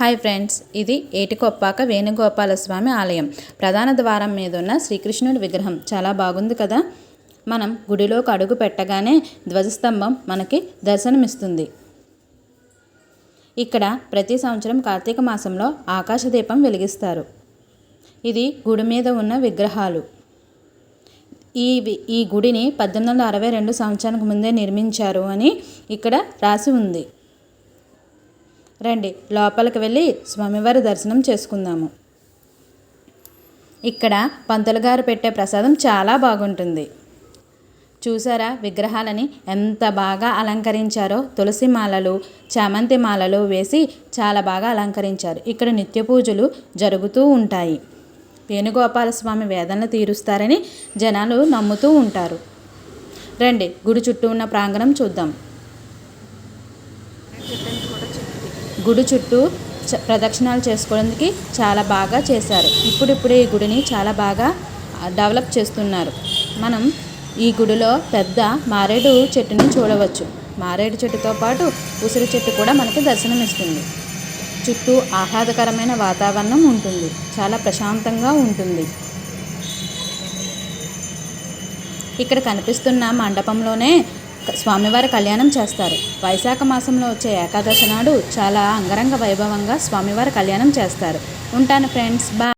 Hi friends ఇది ఏటికొప్పాక వేణుగోపాల స్వామి ఆలయం. ప్రధాన ద్వారం మీద ఉన్న శ్రీకృష్ణుడి విగ్రహం. చాలా బాగుంది కదా? మనం గుడిలోకి అడుగు పెట్టగానే ధ్వజస్తంభం మనకి దర్శనమిస్తుంది. ఇక్కడ ప్రతి సంవత్సరం కార్తీక మాసంలో ఆకాశదీపం వెలిగిస్తారు. ఇది గుడి మీద ఉన్న విగ్రహాలు. ఈ ఈ గుడిని పద్దెనిమిది వందల అరవై రెండు సంవత్సరానికి ముందే నిర్మించారు అని ఇక్కడ రాసి ఉంది. రండి లోపలికి వెళ్ళి స్వామివారి దర్శనం చేసుకుందాము. ఇక్కడ పంతులు గారు పెట్టే ప్రసాదం చాలా బాగుంటుంది. చూసారా విగ్రహాలని ఎంత బాగా అలంకరించారో? తులసి మాలలు చామంతి మాలలు వేసి చాలా బాగా అలంకరించారు. ఇక్కడ నిత్య పూజలు జరుగుతూ ఉంటాయి. వేణుగోపాల స్వామి వేదనలు తీరుస్తారని జనాలు నమ్ముతూ ఉంటారు. రండి గుడి చుట్టూ ఉన్న ప్రాంగణం చూద్దాం. గుడి చుట్టూ చ- ప్రదక్షిణాలు చేసుకోవడానికి చాలా బాగా చేశారు. ఇప్పుడిప్పుడు ఈ గుడిని చాలా బాగా డెవలప్ చేస్తున్నారు. మనం ఈ గుడిలో పెద్ద మారేడు చెట్టుని చూడవచ్చు. మారేడు చెట్టుతో పాటు ఉసిరి చెట్టు కూడా మనకి దర్శనమిస్తుంది. చుట్టూ ఆహ్లాదకరమైన వాతావరణం ఉంటుంది. చాలా ప్రశాంతంగా ఉంటుంది. ఇక్కడ కనిపిస్తున్న మండపంలోనే స్వామివారి కళ్యాణం చేస్తారు. వైశాఖ మాసంలో వచ్చే ఏకాదశి నాడు చాలా అంగరంగ వైభవంగా స్వామివారి కళ్యాణం చేస్తారు. ఉంటాను ఫ్రెండ్స్ బాయ్.